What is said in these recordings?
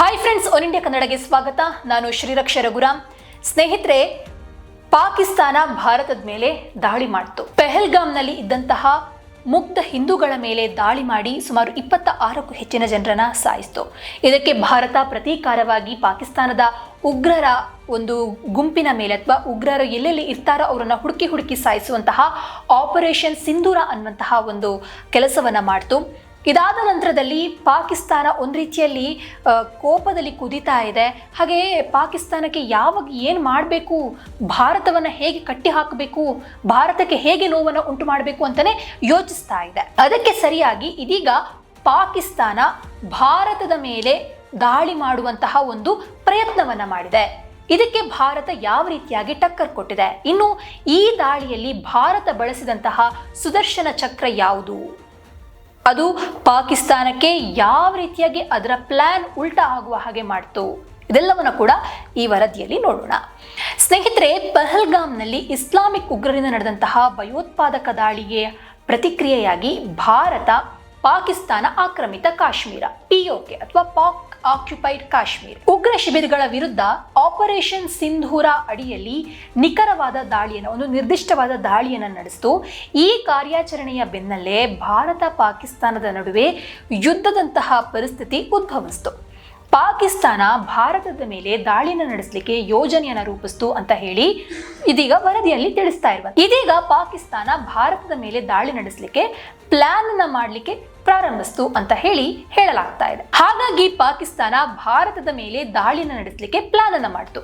Hi friends one India ಕನ್ನಡಗೆ ಸ್ವಾಗತ ನಾನು ಶ್ರೀರಕ್ಷ ರಘುರಾಮ್ ಸ್ನೇಹಿತರೆ ಪಾಕಿಸ್ತಾನ ಭಾರತದ ಮೇಲೆ ದಾಳಿ ಮಾಡಿತು ಪೆಹಲ್ಗಾಮ್ನಲ್ಲಿ ಇದ್ದಂತಹ ಮುಗ್ಧ ಹಿಂದೂಗಳ ಮೇಲೆ ದಾಳಿ ಮಾಡಿ ಸುಮಾರು ಇಪ್ಪತ್ತ ಆರಕ್ಕೂ ಹೆಚ್ಚಿನ ಜನರನ್ನ ಸಾಯಿಸಿತು ಇದಕ್ಕೆ ಭಾರತ ಪ್ರತೀಕಾರವಾಗಿ ಪಾಕಿಸ್ತಾನದ ಉಗ್ರರ ಒಂದು ಗುಂಪಿನ ಮೇಲೆ ಅಥವಾ ಉಗ್ರರು ಎಲ್ಲೆಲ್ಲಿ ಇರ್ತಾರೋ ಅವರನ್ನು ಹುಡುಕಿ ಹುಡುಕಿ ಸಾಯಿಸುವಂತಹ ಆಪರೇಷನ್ ಸಿಂಧೂರ ಅನ್ನುವಂತಹ ಒಂದು ಕೆಲಸವನ್ನ ಮಾಡ್ತು ಇದಾದ ನಂತರದಲ್ಲಿ ಪಾಕಿಸ್ತಾನ ಒಂದು ರೀತಿಯಲ್ಲಿ ಕೋಪದಲ್ಲಿ ಕುದೀತಾ ಇದೆ. ಹಾಗೆ ಪಾಕಿಸ್ತಾನಕ್ಕೆ ಯಾವಾಗ ಏನು ಮಾಡಬೇಕು? ಭಾರತವನ್ನು ಹೇಗೆ ಕಟ್ಟಿ ಹಾಕಬೇಕು? ಭಾರತಕ್ಕೆ ಹೇಗೆ ನೋವನ್ನು ಉಂಟು ಮಾಡಬೇಕು ಅಂತಲೇ ಯೋಚಿಸ್ತಾ ಇದೆ. ಅದಕ್ಕೆ ಸರಿಯಾಗಿ ಇದೀಗ ಪಾಕಿಸ್ತಾನ ಭಾರತದ ಮೇಲೆ ದಾಳಿ ಮಾಡುವಂತಹ ಒಂದು ಪ್ರಯತ್ನವನ್ನು ಮಾಡಿದೆ. ಇದಕ್ಕೆ ಭಾರತ ಯಾವ ರೀತಿಯಾಗಿ ಟಕ್ಕರ್ ಕೊಟ್ಟಿದೆ? ಇನ್ನು ಈ ದಾಳಿಯಲ್ಲಿ ಭಾರತ ಬಳಸಿದಂತಹ ಸುದರ್ಶನ ಚಕ್ರ ಯಾವುದು? ಅದು ಪಾಕಿಸ್ತಾನಕ್ಕೆ ಯಾವ ರೀತಿಯಾಗಿ ಅದರ ಪ್ಲಾನ್ ಉಲ್ಟಾ ಆಗುವ ಹಾಗೆ ಮಾಡ್ತು. ಇದೆಲ್ಲವನ್ನು ಕೂಡ ಈ ವರದಿಯಲ್ಲಿ ನೋಡೋಣ. ಸ್ನೇಹಿತರೆ, ಪಹಲ್ಗಾಮ್ನಲ್ಲಿ ಇಸ್ಲಾಮಿಕ್ ಉಗ್ರರಿಂದ ನಡೆದಂತಹ ಭಯೋತ್ಪಾದಕ ದಾಳಿಗೆ ಪ್ರತಿಕ್ರಿಯೆಯಾಗಿ ಭಾರತ, ಪಾಕಿಸ್ತಾನ ಆಕ್ರಮಿತ ಕಾಶ್ಮೀರ ಪಿಒಕೆ ಅಥವಾ ಪಾಕ್ ಆಕ್ಯುಪೈಡ್ ಕಾಶ್ಮೀರ್ ಉಗ್ರ ಶಿಬಿರಗಳ ವಿರುದ್ಧ ಆಪರೇಷನ್ ಸಿಂಧೂರ ಅಡಿಯಲ್ಲಿ ನಿಖರವಾದ ದಾಳಿಯನ್ನು, ಒಂದು ನಿರ್ದಿಷ್ಟವಾದ ದಾಳಿಯನ್ನು ನಡೆಸಿತು. ಈ ಕಾರ್ಯಾಚರಣೆಯ ಬೆನ್ನಲ್ಲೇ ಭಾರತ ಪಾಕಿಸ್ತಾನದ ನಡುವೆ ಯುದ್ಧದಂತಹ ಪರಿಸ್ಥಿತಿ ಉದ್ಭವಿಸಿತು. ಪಾಕಿಸ್ತಾನ ಭಾರತದ ಮೇಲೆ ದಾಳಿನ ನಡೆಸಲಿಕ್ಕೆ ಯೋಜನೆಯನ್ನು ರೂಪಿಸ್ತು ಅಂತ ಹೇಳಿ ಇದೀಗ ವರದಿಯಲ್ಲಿ ತಿಳಿಸ್ತಾ ಇರುವ ಇದೀಗ ಪಾಕಿಸ್ತಾನ ಭಾರತದ ಮೇಲೆ ದಾಳಿ ನಡೆಸಲಿಕ್ಕೆ ಪ್ಲಾನ್ ಅನ್ನ ಮಾಡಲಿಕ್ಕೆ ಪ್ರಾರಂಭಿಸ್ತು ಅಂತ ಹೇಳಿ ಹೇಳಲಾಗ್ತಾ ಇದೆ. ಹಾಗಾಗಿ ಪಾಕಿಸ್ತಾನ ಭಾರತದ ಮೇಲೆ ದಾಳಿನ ನಡೆಸಲಿಕ್ಕೆ ಪ್ಲಾನ್ ಅನ್ನ ಮಾಡ್ತು.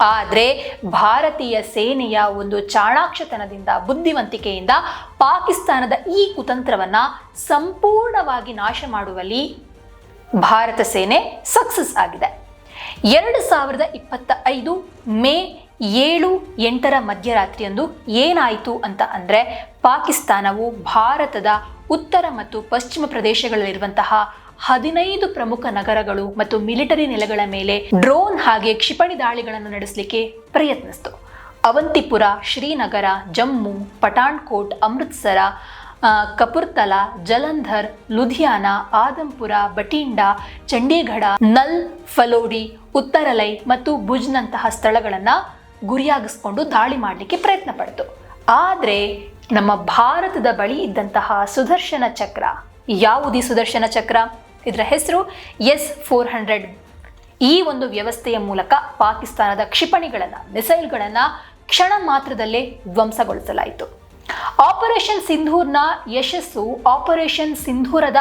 ಆದ್ರೆ ಭಾರತೀಯ ಸೇನೆಯ ಒಂದು ಚಾಣಾಕ್ಷತನದಿಂದ, ಬುದ್ಧಿವಂತಿಕೆಯಿಂದ ಪಾಕಿಸ್ತಾನದ ಈ ಕುತಂತ್ರವನ್ನ ಸಂಪೂರ್ಣವಾಗಿ ನಾಶ ಮಾಡುವಲ್ಲಿ ಭಾರತ ಸೇನೆ ಸಕ್ಸಸ್ ಆಗಿದೆ. ಎರಡು ಸಾವಿರದ ಇಪ್ಪತ್ತ ಐದು ಮೇ ಏಳು ಎಂಟರ ಮಧ್ಯರಾತ್ರಿಯಂದು ಏನಾಯಿತು ಅಂತ ಅಂದರೆ ಪಾಕಿಸ್ತಾನವು ಭಾರತದ ಉತ್ತರ ಮತ್ತು ಪಶ್ಚಿಮ ಪ್ರದೇಶಗಳಲ್ಲಿರುವಂತಹ ಹದಿನೈದು ಪ್ರಮುಖ ನಗರಗಳು ಮತ್ತು ಮಿಲಿಟರಿ ನೆಲೆಗಳ ಮೇಲೆ ಡ್ರೋನ್ ಹಾಗೆ ಕ್ಷಿಪಣಿ ದಾಳಿಗಳನ್ನು ನಡೆಸಲಿಕ್ಕೆ ಪ್ರಯತ್ನಿಸಿತು. ಅವಂತಿಪುರ, ಶ್ರೀನಗರ, ಜಮ್ಮು, ಪಠಾಣ್ಕೋಟ್, ಅಮೃತ್ಸರ ಕಪುರ್ತಲಾ, ಜಲಂಧರ್, ಲುಧಿಯಾನ, ಆದಂಪುರ ಬಟಿಂಡಾ ಚಂಡೀಗಢ, ನಲ್, ಫಲೋಡಿ, ಉತ್ತರಲೈ ಮತ್ತು ಭುಜ್ನಂತಹ ಸ್ಥಳಗಳನ್ನು ಗುರಿಯಾಗಿಸ್ಕೊಂಡು ದಾಳಿ ಮಾಡಲಿಕ್ಕೆ ಪ್ರಯತ್ನ ಪಡ್ತು. ಆದರೆ ನಮ್ಮ ಭಾರತದ ಬಳಿ ಇದ್ದಂತಹ ಸುದರ್ಶನ ಚಕ್ರ, ಯಾವುದಿ ಸುದರ್ಶನ ಚಕ್ರ? ಇದರ ಹೆಸರು ಎಸ್ ಫೋರ್ ಹಂಡ್ರೆಡ್. ಈ ಒಂದು ವ್ಯವಸ್ಥೆಯ ಮೂಲಕ ಪಾಕಿಸ್ತಾನದ ಕ್ಷಿಪಣಿಗಳನ್ನು, ಮಿಸೈಲ್ಗಳನ್ನು ಕ್ಷಣ ಮಾತ್ರದಲ್ಲೇ ಧ್ವಂಸಗೊಳಿಸಲಾಯಿತು. ಆಪರೇಷನ್ ಸಿಂಧೂರ್ನ ಯಶಸ್ಸು ಆಪರೇಷನ್ ಸಿಂಧೂರದ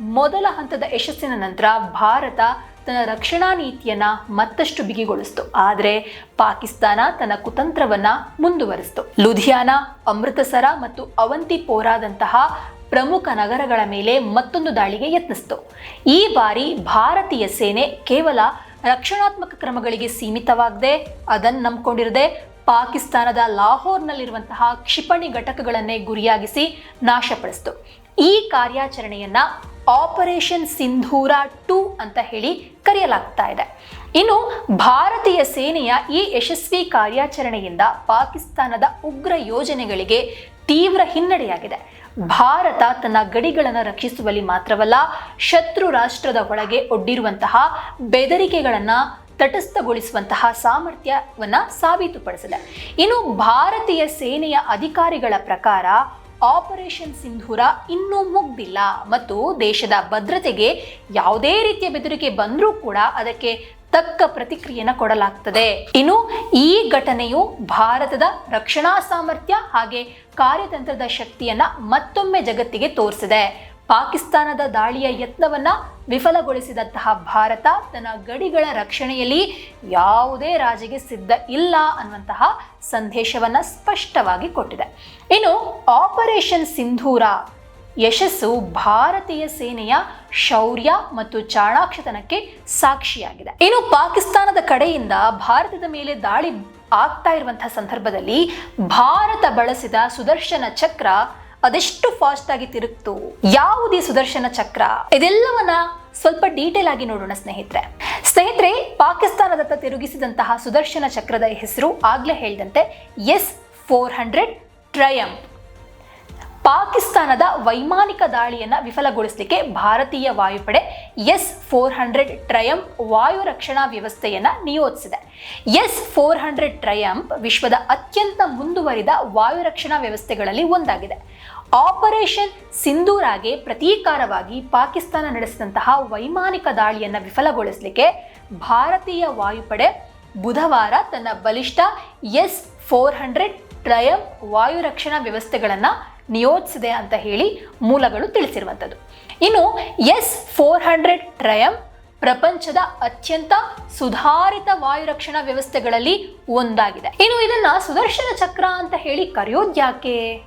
ಮೊದಲ ಹಂತದ ಯಶಸ್ಸಿನ ನಂತರ ಭಾರತ ತನ್ನ ರಕ್ಷಣಾ ನೀತಿಯನ್ನ ಮತ್ತಷ್ಟು ಬಿಗಿಗೊಳಿಸಿತು. ಆದರೆ ಪಾಕಿಸ್ತಾನ ತನ್ನ ಕುತಂತ್ರವನ್ನ ಮುಂದುವರಿಸಿತು. ಲುಧಿಯಾನ, ಅಮೃತಸರ ಮತ್ತು ಅವಂತಿಪೋರಾದಂತಹ ಪ್ರಮುಖ ನಗರಗಳ ಮೇಲೆ ಮತ್ತೊಂದು ದಾಳಿಗೆ ಯತ್ನಿಸಿತು. ಈ ಬಾರಿ ಭಾರತೀಯ ಸೇನೆ ಕೇವಲ ರಕ್ಷಣಾತ್ಮಕ ಕ್ರಮಗಳಿಗೆ ಸೀಮಿತವಾಗದೆ ಅದನ್ನು ನಂಬಿಕೊಂಡಿರದೆ ಪಾಕಿಸ್ತಾನದ ಲಾಹೋರ್ನಲ್ಲಿರುವಂತಹ ಕ್ಷಿಪಣಿ ಘಟಕಗಳನ್ನೇ ಗುರಿಯಾಗಿಸಿ ನಾಶಪಡಿಸಿತು. ಈ ಕಾರ್ಯಾಚರಣೆಯನ್ನ ಆಪರೇಷನ್ ಸಿಂಧೂರ ಟೂ ಅಂತ ಹೇಳಿ ಕರೆಯಲಾಗ್ತಾ ಇದೆ. ಇನ್ನು ಭಾರತೀಯ ಸೇನೆಯ ಈ ಯಶಸ್ವಿ ಕಾರ್ಯಾಚರಣೆಯಿಂದ ಪಾಕಿಸ್ತಾನದ ಉಗ್ರ ಯೋಜನೆಗಳಿಗೆ ತೀವ್ರ ಹಿನ್ನಡೆಯಾಗಿದೆ. ಭಾರತ ತನ್ನ ಗಡಿಗಳನ್ನು ರಕ್ಷಿಸುವಲ್ಲಿ ಮಾತ್ರವಲ್ಲ, ಶತ್ರು ರಾಷ್ಟ್ರದ ಒಳಗೆ ಒಡ್ಡಿರುವಂತಹ ಬೆದರಿಕೆಗಳನ್ನು ತಟಸ್ಥಗೊಳಿಸುವಂತಹ ಸಾಮರ್ಥ್ಯವನ್ನು ಸಾಬೀತುಪಡಿಸಿದೆ. ಇನ್ನು ಭಾರತೀಯ ಸೇನೆಯ ಅಧಿಕಾರಿಗಳ ಪ್ರಕಾರ ಆಪರೇಷನ್ ಸಿಂಧೂರ ಇನ್ನೂ ಮುಗ್ದಿಲ್ಲ. ಮತ್ತು ದೇಶದ ಭದ್ರತೆಗೆ ಯಾವುದೇ ರೀತಿಯ ಬೆದರಿಕೆ ಬಂದರೂ ಕೂಡ ಅದಕ್ಕೆ ತಕ್ಕ ಪ್ರತಿಕ್ರಿಯೆಯನ್ನು ಕೊಡಲಾಗ್ತದೆ. ಇನ್ನು ಈ ಘಟನೆಯು ಭಾರತದ ರಕ್ಷಣಾ ಸಾಮರ್ಥ್ಯ ಹಾಗೆ ಕಾರ್ಯತಂತ್ರದ ಶಕ್ತಿಯನ್ನ ಮತ್ತೊಮ್ಮೆ ಜಗತ್ತಿಗೆ ತೋರಿಸಿದೆ. ಪಾಕಿಸ್ತಾನದ ದಾಳಿಯ ಯತ್ನವನ್ನ ವಿಫಲಗೊಳಿಸಿದಂತಹ ಭಾರತ ತನ್ನ ಗಡಿಗಳ ರಕ್ಷಣೆಯಲ್ಲಿ ಯಾವುದೇ ರಾಜಿಗೆ ಸಿದ್ಧ ಇಲ್ಲ ಅನ್ನುವಂತಹ ಸಂದೇಶವನ್ನ ಸ್ಪಷ್ಟವಾಗಿ ಕೊಟ್ಟಿದೆ. ಇನ್ನು ಆಪರೇಷನ್ ಸಿಂಧೂರ ಯಶಸ್ಸು ಭಾರತೀಯ ಸೇನೆಯ ಶೌರ್ಯ ಮತ್ತು ಚಾಣಾಕ್ಷತನಕ್ಕೆ ಸಾಕ್ಷಿಯಾಗಿದೆ. ಇನ್ನು ಪಾಕಿಸ್ತಾನದ ಕಡೆಯಿಂದ ಭಾರತದ ಮೇಲೆ ದಾಳಿ ಆಗ್ತಾ ಇರುವಂತಹ ಸಂದರ್ಭದಲ್ಲಿ ಭಾರತ ಬಳಸಿದ ಸುದರ್ಶನ ಚಕ್ರ ಅದೆಷ್ಟು ಫಾಸ್ಟ್ ಆಗಿ ತಿರುಗ್ತು? ಯಾವುದೇ ಸುದರ್ಶನ ಚಕ್ರ. ಇದೆಲ್ಲವನ್ನ ಸ್ವಲ್ಪ ಡೀಟೇಲ್ ಆಗಿ ನೋಡೋಣ ಸ್ನೇಹಿತರೆ. ಸ್ನೇಹಿತರೆ ಪಾಕಿಸ್ತಾನದತ್ತ ತಿರುಗಿಸಿದಂತಹ ಸುದರ್ಶನ ಚಕ್ರದ ಹೆಸರು ಆಗ್ಲೇ ಹೇಳಿದಂತೆ ಎಸ್ ಫೋರ್ ಹಂಡ್ರೆಡ್ ಟ್ರಯಂಪ್ ಪಾಕಿಸ್ತಾನದ ವೈಮಾನಿಕ ದಾಳಿಯನ್ನು ವಿಫಲಗೊಳಿಸಲಿಕ್ಕೆ ಭಾರತೀಯ ವಾಯುಪಡೆ ಎಸ್ ಫೋರ್ ಹಂಡ್ರೆಡ್ ಟ್ರಯಂಪ್ ವಾಯು ರಕ್ಷಣಾ ವ್ಯವಸ್ಥೆಯನ್ನು ನಿಯೋಜಿಸಿದೆ. ಎಸ್ ಫೋರ್ ಹಂಡ್ರೆಡ್ ಟ್ರಯಂಪ್ ವಿಶ್ವದ ಅತ್ಯಂತ ಮುಂದುವರಿದ ವಾಯು ರಕ್ಷಣಾ ವ್ಯವಸ್ಥೆಗಳಲ್ಲಿ ಒಂದಾಗಿದೆ. ಆಪರೇಷನ್ ಸಿಂಧೂರಾಗೆ ಪ್ರತೀಕಾರವಾಗಿ ಪಾಕಿಸ್ತಾನ ನಡೆಸಿದಂತಹ ವೈಮಾನಿಕ ದಾಳಿಯನ್ನು ವಿಫಲಗೊಳಿಸಲಿಕ್ಕೆ ಭಾರತೀಯ ವಾಯುಪಡೆ ಬುಧವಾರ ತನ್ನ ಬಲಿಷ್ಠ ಎಸ್ ಫೋರ್ ಹಂಡ್ರೆಡ್ ಟ್ರಯಂ ವಾಯು ರಕ್ಷಣಾ ವ್ಯವಸ್ಥೆಗಳನ್ನು ನಿಯೋಜಿಸಿದೆ ಅಂತ ಹೇಳಿ ಮೂಲಗಳು ತಿಳಿಸಿರುವಂಥದ್ದು. ಇನ್ನು ಎಸ್ ಫೋರ್ ಹಂಡ್ರೆಡ್ ಟ್ರಯಂ ಪ್ರಪಂಚದ ಅತ್ಯಂತ ಸುಧಾರಿತ ವಾಯು ರಕ್ಷಣಾ ವ್ಯವಸ್ಥೆಗಳಲ್ಲಿ ಒಂದಾಗಿದೆ. ಇನ್ನು ಇದನ್ನ ಸುದರ್ಶನ ಚಕ್ರ ಅಂತ ಹೇಳಿ ಕರೆಯೋದು ಯಾಕೆ?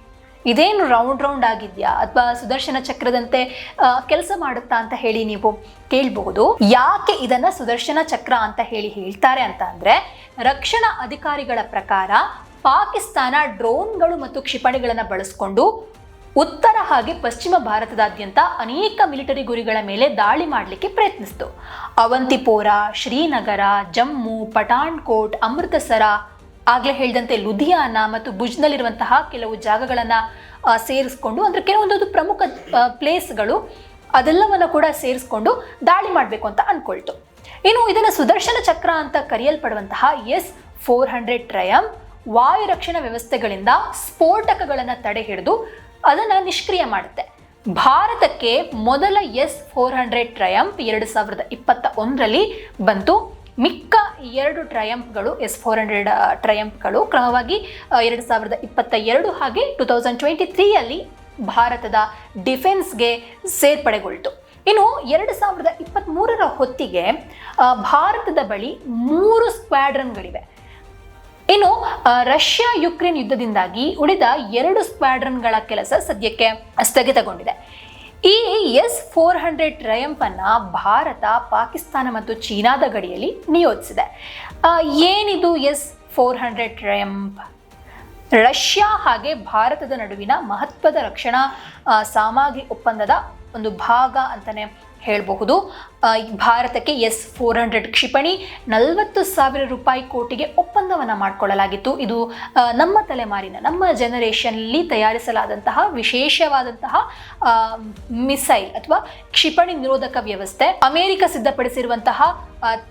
ಇದೇನು ರೌಂಡ್ ರೌಂಡ್ ಆಗಿದ್ಯಾ? ಅಥವಾ ಸುದರ್ಶನ ಚಕ್ರದಂತೆ ಕೆಲಸ ಮಾಡುತ್ತಾ ಅಂತ ಹೇಳಿ ನೀವು ಕೇಳಬಹುದು. ಯಾಕೆ ಇದನ್ನ ಸುದರ್ಶನ ಚಕ್ರ ಅಂತ ಹೇಳಿ ಹೇಳ್ತಾರೆ ಅಂತ ಅಂದ್ರೆ ರಕ್ಷಣಾ ಅಧಿಕಾರಿಗಳ ಪ್ರಕಾರ ಪಾಕಿಸ್ತಾನ ಡ್ರೋನ್ಗಳು ಮತ್ತು ಕ್ಷಿಪಣಿಗಳನ್ನು ಬಳಸಿಕೊಂಡು ಉತ್ತರ ಹಾಗೆ ಪಶ್ಚಿಮ ಭಾರತದಾದ್ಯಂತ ಅನೇಕ ಮಿಲಿಟರಿ ಗುರಿಗಳ ಮೇಲೆ ದಾಳಿ ಮಾಡಲಿಕ್ಕೆ ಪ್ರಯತ್ನಿಸಿತು. ಅವಂತಿಪೋರ, ಶ್ರೀನಗರ, ಜಮ್ಮು, ಪಠಾಣ್ಕೋಟ್, ಅಮೃತಸರ, ಆಗಲೇ ಹೇಳಿದಂತೆ ಲುಧಿಯಾನ ಮತ್ತು ಭುಜ್ನಲ್ಲಿರುವಂತಹ ಕೆಲವು ಜಾಗಗಳನ್ನು ಸೇರಿಸ್ಕೊಂಡು ಅಂದರೆ ಕೆಲವೊಂದು ಪ್ರಮುಖ ಪ್ಲೇಸ್ಗಳು ಅದೆಲ್ಲವನ್ನು ಕೂಡ ಸೇರಿಸ್ಕೊಂಡು ದಾಳಿ ಮಾಡಬೇಕು ಅಂತ ಅಂದ್ಕೊಳ್ತು ಇನ್ನು ಇದನ್ನು ಸುದರ್ಶನ ಚಕ್ರ ಅಂತ ಕರೆಯಲ್ಪಡುವಂತಹ ಎಸ್ ಫೋರ್ ಹಂಡ್ರೆಡ್ ಟ್ರಯಂ ವಾಯು ರಕ್ಷಣಾ ವ್ಯವಸ್ಥೆಗಳಿಂದ ಸ್ಫೋಟಕಗಳನ್ನು ತಡೆ ಹಿಡಿದು ಅದನ್ನು ನಿಷ್ಕ್ರಿಯ ಮಾಡುತ್ತೆ. ಭಾರತಕ್ಕೆ ಮೊದಲ ಎಸ್ ಫೋರ್ ಹಂಡ್ರೆಡ್ ಟ್ರಯಂಪ್ ಎರಡು ಸಾವಿರದ ಇಪ್ಪತ್ತ ಒಂದರಲ್ಲಿ ಬಂತು. ಮಿಕ್ಕ ಎರಡು ಟ್ರಯಂಪ್ಗಳು, ಎಸ್ ಫೋರ್ ಹಂಡ್ರೆಡ್ ಟ್ರಯಂಪ್ಗಳು ಕ್ರಮವಾಗಿ ಎರಡು ಸಾವಿರದ ಇಪ್ಪತ್ತ ಎರಡು ಹಾಗೆ ಟು ತೌಸಂಡ್ ಟ್ವೆಂಟಿ ತ್ರೀಯಲ್ಲಿ ಭಾರತದ ಡಿಫೆನ್ಸ್ಗೆ ಸೇರ್ಪಡೆಗೊಳ್ತು. ಇನ್ನು ಎರಡು ಸಾವಿರದ ಇಪ್ಪತ್ತ್ಮೂರರ ಹೊತ್ತಿಗೆ ಭಾರತದ ಬಳಿ ಮೂರು ಸ್ಕ್ವಾಡ್ರನ್ಗಳಿವೆ. ಇನ್ನು ರಷ್ಯಾ ಯುಕ್ರೇನ್ ಯುದ್ಧದಿಂದಾಗಿ ಉಳಿದ ಎರಡು ಸ್ಕ್ವಾಡ್ರನ್ಗಳ ಕೆಲಸ ಸದ್ಯಕ್ಕೆ ಸ್ಥಗಿತಗೊಂಡಿದೆ. ಈ ಎಸ್ ಫೋರ್ ಹಂಡ್ರೆಡ್ ಟ್ರಯಂಪ್ ಅನ್ನ ಭಾರತ, ಪಾಕಿಸ್ತಾನ ಮತ್ತು ಚೀನಾದ ಗಡಿಯಲ್ಲಿ ನಿಯೋಜಿಸಿದೆ. ಏನಿದು S four hundred triumph Russia ಹಾಗೆ ಭಾರತದ ನಡುವಿನ ಮಹತ್ವದ ರಕ್ಷಣಾ ಸಾಮಗ್ರಿ ಒಪ್ಪಂದದ ಒಂದು ಭಾಗ ಅಂತಲೇ ಹೇಳಬಹುದು. ಭಾರತಕ್ಕೆ ಎಸ್ ಫೋರ್ ಹಂಡ್ರೆಡ್ ಕ್ಷಿಪಣಿ, ನಲವತ್ತು ಸಾವಿರ ರೂಪಾಯಿ ಕೋಟಿಗೆ ಒಪ್ಪಂದವನ್ನು ಮಾಡಿಕೊಳ್ಳಲಾಗಿತ್ತು. ಇದು ನಮ್ಮ ತಲೆಮಾರಿನ, ನಮ್ಮ ಜನರೇಷನ್ಲಿ ತಯಾರಿಸಲಾದಂತಹ ವಿಶೇಷವಾದಂತಹ ಮಿಸೈಲ್ ಅಥವಾ ಕ್ಷಿಪಣಿ ನಿರೋಧಕ ವ್ಯವಸ್ಥೆ. ಅಮೆರಿಕ ಸಿದ್ಧಪಡಿಸಿರುವಂತಹ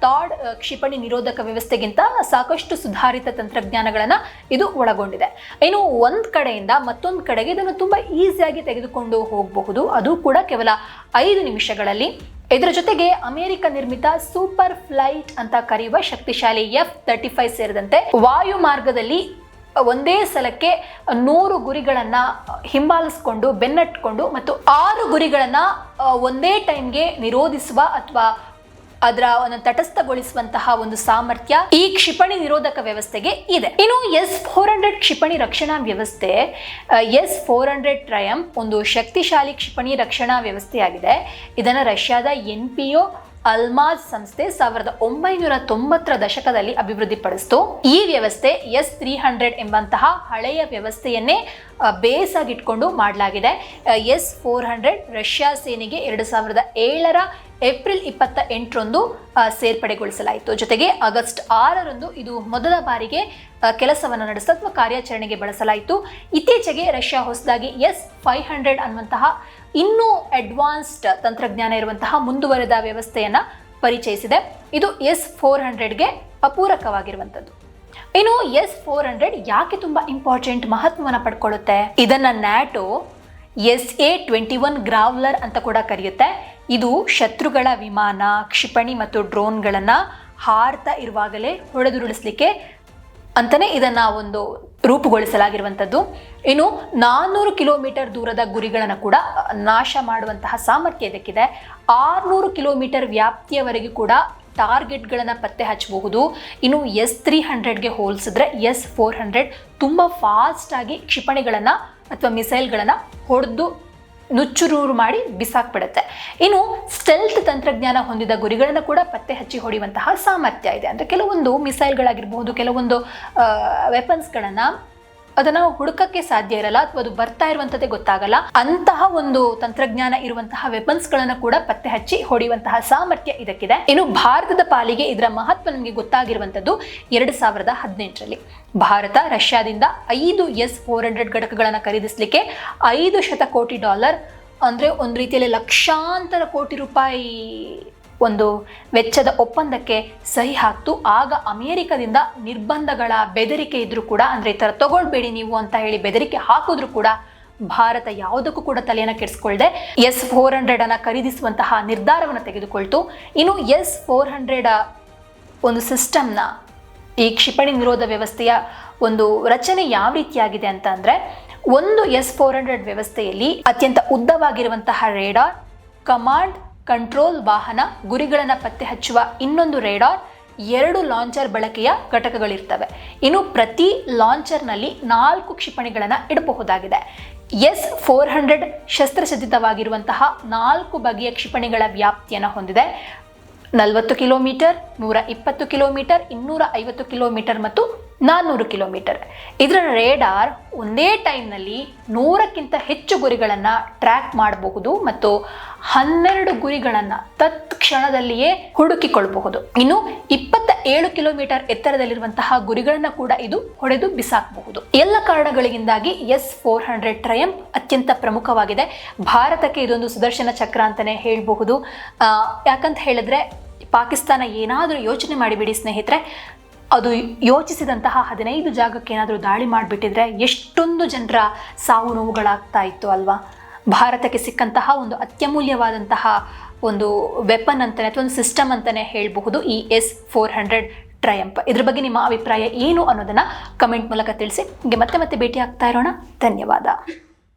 ಥಾಡ್ ಕ್ಷಿಪಣಿ ನಿರೋಧಕ ವ್ಯವಸ್ಥೆಗಿಂತ ಸಾಕಷ್ಟು ಸುಧಾರಿತ ತಂತ್ರಜ್ಞಾನಗಳನ್ನು ಇದು ಒಳಗೊಂಡಿದೆ. ಇನ್ನು ಒಂದು ಕಡೆಯಿಂದ ಮತ್ತೊಂದು ಕಡೆಗೆ ಇದನ್ನು ತುಂಬ ಈಸಿಯಾಗಿ ತೆಗೆದುಕೊಂಡು ಹೋಗಬಹುದು. ಅದು ಕೂಡ ಕೇವಲ ಐದು ನಿಮಿಷಗಳಲ್ಲಿ. ಇದರ ಜೊತೆಗೆ ಅಮೆರಿಕ ನಿರ್ಮಿತ ಸೂಪರ್ ಫ್ಲೈಟ್ ಅಂತ ಕರೆಯುವ ಶಕ್ತಿಶಾಲಿ ಎಫ್ ತರ್ಟಿ ಫೈವ್ ಸೇರಿದಂತೆ ವಾಯು ಮಾರ್ಗದಲ್ಲಿ ಒಂದೇ ಸಲಕ್ಕೆ ನೂರು ಗುರಿಗಳನ್ನ ಹಿಂಬಾಲಿಸ್ಕೊಂಡು ಬೆನ್ನಟ್ಕೊಂಡು ಮತ್ತು ಆರು ಗುರಿಗಳನ್ನ ಒಂದೇ ಟೈಮ್ಗೆ ನಿರೋಧಿಸುವ ಅಥವಾ ಅದರ ಒಂದು ತಟಸ್ಥಗೊಳಿಸುವಂತಹ ಒಂದು ಸಾಮರ್ಥ್ಯ ಈ ಕ್ಷಿಪಣಿ ನಿರೋಧಕ ವ್ಯವಸ್ಥೆಗೆ ಇದೆ. ಇನ್ನು ಎಸ್ ಫೋರ್ ಹಂಡ್ರೆಡ್ ಕ್ಷಿಪಣಿ ರಕ್ಷಣಾ ವ್ಯವಸ್ಥೆ ಎಸ್ ಫೋರ್ ಹಂಡ್ರೆಡ್ ಟ್ರಯಂ ಒಂದು ಶಕ್ತಿಶಾಲಿ ಕ್ಷಿಪಣಿ ರಕ್ಷಣಾ ವ್ಯವಸ್ಥೆಯಾಗಿದೆ. ಇದನ್ನು ರಷ್ಯಾದ ಎನ್ ಪಿ ಅಲ್ಮಾಜ್ ಸಂಸ್ಥೆ ಸಾವಿರದ ಒಂಬೈನೂರ ತೊಂಬತ್ತರ ದಶಕದಲ್ಲಿ ಅಭಿವೃದ್ಧಿಪಡಿಸಿತು. ಈ ವ್ಯವಸ್ಥೆ ಎಸ್ ತ್ರೀ ಹಂಡ್ರೆಡ್ ಎಂಬಂತಹ ಹಳೆಯ ವ್ಯವಸ್ಥೆಯನ್ನೇ ಬೇಸ್ ಆಗಿಟ್ಕೊಂಡು ಮಾಡಲಾಗಿದೆ. ಎಸ್ ಫೋರ್ ಹಂಡ್ರೆಡ್ ರಷ್ಯಾ ಸೇನೆಗೆ ಎರಡು ಸಾವಿರದ ಏಳರ ಏಪ್ರಿಲ್ ಇಪ್ಪತ್ತ ಎಂಟರಂದು ಸೇರ್ಪಡೆಗೊಳಿಸಲಾಯಿತು. ಜೊತೆಗೆ ಆಗಸ್ಟ್ ಆರರಂದು ಇದು ಮೊದಲ ಬಾರಿಗೆ ಕೆಲಸವನ್ನು ನಡೆಸ ಅಥವಾ ಕಾರ್ಯಾಚರಣೆಗೆ ಬಳಸಲಾಯಿತು. ಇತ್ತೀಚೆಗೆ ರಷ್ಯಾ ಹೊಸದಾಗಿ ಎಸ್ ಫೈವ್ ಹಂಡ್ರೆಡ್ ಅನ್ನುವಂತಹ ಇನ್ನೂ ಅಡ್ವಾನ್ಸ್ಡ್ ತಂತ್ರಜ್ಞಾನ ಇರುವಂತಹ ಮುಂದುವರೆದ ವ್ಯವಸ್ಥೆಯನ್ನು ಪರಿಚಯಿಸಿದೆ. ಇದು ಎಸ್ ಫೋರ್ ಹಂಡ್ರೆಡ್ಗೆ ಅಪೂರಕವಾಗಿರುವಂಥದ್ದು. ಇನ್ನು ಎಸ್ ಫೋರ್ ಹಂಡ್ರೆಡ್ ಯಾಕೆ ತುಂಬ ಇಂಪಾರ್ಟೆಂಟ್ ಮಹತ್ವವನ್ನು ಪಡ್ಕೊಳ್ಳುತ್ತೆ? ಇದನ್ನು NATO S A twenty one Growler ಅಂತ ಕೂಡ ಕರೆಯುತ್ತೆ. ಇದು ಶತ್ರುಗಳ ವಿಮಾನ, ಕ್ಷಿಪಣಿ ಮತ್ತು ಡ್ರೋನ್ಗಳನ್ನು ಹಾರ್ತಾ ಇರುವಾಗಲೇ ಹೊಡೆದುರುಳಿಸ್ಲಿಕ್ಕೆ ಅಂತಲೇ ಇದನ್ನು ಒಂದು ರೂಪುಗೊಳಿಸಲಾಗಿರುವಂಥದ್ದು ಇನ್ನು ನಾನ್ನೂರು ಕಿಲೋಮೀಟರ್ ದೂರದ ಗುರಿಗಳನ್ನು ಕೂಡ ನಾಶ ಮಾಡುವಂತಹ ಸಾಮರ್ಥ್ಯ ಇದಕ್ಕಿದೆ. ಆರುನೂರು ಕಿಲೋಮೀಟರ್ ವ್ಯಾಪ್ತಿಯವರೆಗೂ ಕೂಡ ಟಾರ್ಗೆಟ್ಗಳನ್ನು ಪತ್ತೆ ಹಚ್ಚಬಹುದು. ಇನ್ನು ಎಸ್ ತ್ರೀ ಹಂಡ್ರೆಡ್ಗೆ ಹೋಲಿಸಿದ್ರೆ ಎಸ್ ಫೋರ್ ಹಂಡ್ರೆಡ್ ತುಂಬ ಫಾಸ್ಟಾಗಿ ಕ್ಷಿಪಣಿಗಳನ್ನು ಅಥವಾ ಮಿಸೈಲ್ಗಳನ್ನು ಹೊಡೆದು ನುಚ್ಚುರೂರು ಮಾಡಿ ಬಿಸಾಕ್ಬಿಡುತ್ತೆ. ಇನ್ನು ಸ್ಟೆಲ್ತ್ ತಂತ್ರಜ್ಞಾನ ಹೊಂದಿದ ಗುರಿಗಳನ್ನು ಕೂಡ ಪತ್ತೆ ಹಚ್ಚಿ ಹೊಡೆಯುವಂತಹ ಸಾಮರ್ಥ್ಯ ಇದೆ. ಅಂದರೆ ಕೆಲವೊಂದು ಮಿಸೈಲ್ಗಳಾಗಿರ್ಬೋದು ಕೆಲವೊಂದು ವೆಪನ್ಸ್ಗಳನ್ನು ಅದನ್ನ ಹುಡುಕಕ್ಕೆ ಸಾಧ್ಯ ಇರಲ್ಲ ಅಥವಾ ಅದು ಬರ್ತಾ ಇರುವಂತದ್ದೇ ಗೊತ್ತಾಗಲ್ಲ. ಅಂತಹ ಒಂದು ತಂತ್ರಜ್ಞಾನ ಇರುವಂತಹ ವೆಪನ್ಸ್ ಗಳನ್ನ ಕೂಡ ಪತ್ತೆ ಹಚ್ಚಿ ಹೊಡೆಯುವಂತಹ ಸಾಮರ್ಥ್ಯ ಇದಕ್ಕಿದೆ. ಇನ್ನು ಭಾರತದ ಪಾಲಿಗೆ ಇದರ ಮಹತ್ವ ನಮಗೆ ಗೊತ್ತಾಗಿರುವಂತದ್ದು ಎರಡು ಸಾವಿರದ ಹದಿನೆಂಟರಲ್ಲಿ. ಭಾರತ ರಷ್ಯಾದಿಂದ ಐದು ಎಸ್ ಫೋರ್ ಹಂಡ್ರೆಡ್ ಘಟಕಗಳನ್ನು ಖರೀದಿಸಲಿಕ್ಕೆ ಐದು ಶತಕೋಟಿ ಡಾಲರ್ ಅಂದ್ರೆ ಒಂದು ರೀತಿಯಲ್ಲಿ ಲಕ್ಷಾಂತರ ಕೋಟಿ ರೂಪಾಯಿ ಒಂದು ವೆಚ್ಚದ ಒಪ್ಪಂದಕ್ಕೆ ಸಹಿ ಹಾಕ್ತು. ಆಗ ಅಮೇರಿಕದಿಂದ ನಿರ್ಬಂಧಗಳ ಬೆದರಿಕೆ ಇದ್ರೂ ಕೂಡ, ಅಂದರೆ ಈ ಥರ ತಗೊಳ್ಬೇಡಿ ನೀವು ಅಂತ ಹೇಳಿ ಬೆದರಿಕೆ ಹಾಕಿದ್ರು ಕೂಡ ಭಾರತ ಯಾವುದಕ್ಕೂ ಕೂಡ ತಲೆಯನ್ನು ಕೆಡಿಸ್ಕೊಳ್ಳದೆ ಎಸ್ ಫೋರ್ ಹಂಡ್ರೆಡ್ ಅನ್ನು ಖರೀದಿಸುವಂತಹ ನಿರ್ಧಾರವನ್ನು ತೆಗೆದುಕೊಳ್ತು. ಇನ್ನು ಎಸ್ ಫೋರ್ ಹಂಡ್ರೆಡ್ ಒಂದು ಸಿಸ್ಟಮ್ನ ಈ ಕ್ಷಿಪಣಿ ನಿರೋಧ ವ್ಯವಸ್ಥೆಯ ಒಂದು ರಚನೆ ಯಾವ ರೀತಿಯಾಗಿದೆ ಅಂತ ಅಂದರೆ, ಒಂದು ಎಸ್ ಫೋರ್ ಹಂಡ್ರೆಡ್ ವ್ಯವಸ್ಥೆಯಲ್ಲಿ ಅತ್ಯಂತ ಉದ್ದವಾಗಿರುವಂತಹ ರೇಡಾರ್, ಕಮಾಂಡ್ ಕಂಟ್ರೋಲ್ ವಾಹನ ಗುರಿಗಳನ್ನು ಪತ್ತೆ ಹಚ್ಚುವ ಇನ್ನೊಂದು ರೇಡಾರ್, ಎರಡು ಲಾಂಚರ್ ಬಳಕೆಯ ಘಟಕಗಳಿರ್ತವೆ. ಇನ್ನು ಪ್ರತಿ ಲಾಂಚರ್ನಲ್ಲಿ ನಾಲ್ಕು ಕ್ಷಿಪಣಿಗಳನ್ನು ಇಡಬಹುದಾಗಿದೆ. ಎಸ್ ಫೋರ್ ಹಂಡ್ರೆಡ್ ಶಸ್ತ್ರಸಜ್ಜಿತವಾಗಿರುವಂತಹ ನಾಲ್ಕು ಬಗೆಯ ಕ್ಷಿಪಣಿಗಳ ವ್ಯಾಪ್ತಿಯನ್ನು ಹೊಂದಿದೆ. ನಲವತ್ತು ಕಿಲೋಮೀಟರ್, ನೂರ ಇಪ್ಪತ್ತು ಕಿಲೋಮೀಟರ್, ಇನ್ನೂರ ಐವತ್ತು ಕಿಲೋಮೀಟರ್ ಮತ್ತು ನಾನ್ನೂರು ಕಿಲೋಮೀಟರ್. ಇದರ ರೇಡಾರ್ ಒಂದೇ ಟೈಮ್ನಲ್ಲಿ ನೂರಕ್ಕಿಂತ ಹೆಚ್ಚು ಗುರಿಗಳನ್ನು ಟ್ರ್ಯಾಕ್ ಮಾಡಬಹುದು ಮತ್ತು ಹನ್ನೆರಡು ಗುರಿಗಳನ್ನು ತತ್ಕ್ಷಣದಲ್ಲಿಯೇ ಹುಡುಕಿಕೊಳ್ಳಬಹುದು. ಇನ್ನು ಇಪ್ಪತ್ತ ಏಳು ಕಿಲೋಮೀಟರ್ ಎತ್ತರದಲ್ಲಿರುವಂತಹ ಗುರಿಗಳನ್ನು ಕೂಡ ಇದು ಹೊಡೆದು ಬಿಸಾಕಬಹುದು. ಎಲ್ಲ ಕಾರಣಗಳಿಂದಾಗಿ ಎಸ್ ಫೋರ್ ಹಂಡ್ರೆಡ್ ಟ್ರಯಂ ಅತ್ಯಂತ ಪ್ರಮುಖವಾಗಿದೆ. ಭಾರತಕ್ಕೆ ಇದೊಂದು ಸುದರ್ಶನ ಚಕ್ರ ಅಂತಲೇ ಹೇಳಬಹುದು. ಯಾಕಂತ ಹೇಳಿದ್ರೆ ಪಾಕಿಸ್ತಾನ ಏನಾದರೂ ಯೋಚನೆ ಮಾಡಿಬಿಡಿ ಸ್ನೇಹಿತರೆ. ಅದು ಯೋಚಿಸಿದಂತಹ ಹದಿನೈದು ಜಾಗಕ್ಕೆ ಏನಾದರೂ ದಾಳಿ ಮಾಡಿಬಿಟ್ಟಿದ್ರೆ ಎಷ್ಟೊಂದು ಜನರ ಸಾವು ನೋವುಗಳಾಗ್ತಾ ಇತ್ತು ಅಲ್ವಾ? ಭಾರತಕ್ಕೆ ಸಿಕ್ಕಂತಹ ಒಂದು ಅತ್ಯಮೂಲ್ಯವಾದಂತಹ ಒಂದು ವೆಪನ್ ಅಂತಲೇ ಅಥವಾ ಒಂದು ಸಿಸ್ಟಮ್ ಅಂತಲೇ ಹೇಳಬಹುದು ಈ ಎಸ್ ಫೋರ್ ಹಂಡ್ರೆಡ್ ಟ್ರಯಂಪ್ ಇದ್ರ ಬಗ್ಗೆ ನಿಮ್ಮ ಅಭಿಪ್ರಾಯ ಏನು ಅನ್ನೋದನ್ನು ಕಮೆಂಟ್ ಮೂಲಕ ತಿಳಿಸಿ. ನಿಮಗೆ ಮತ್ತೆ ಮತ್ತೆ ಭೇಟಿ ಆಗ್ತಾ ಇರೋಣ. ಧನ್ಯವಾದ.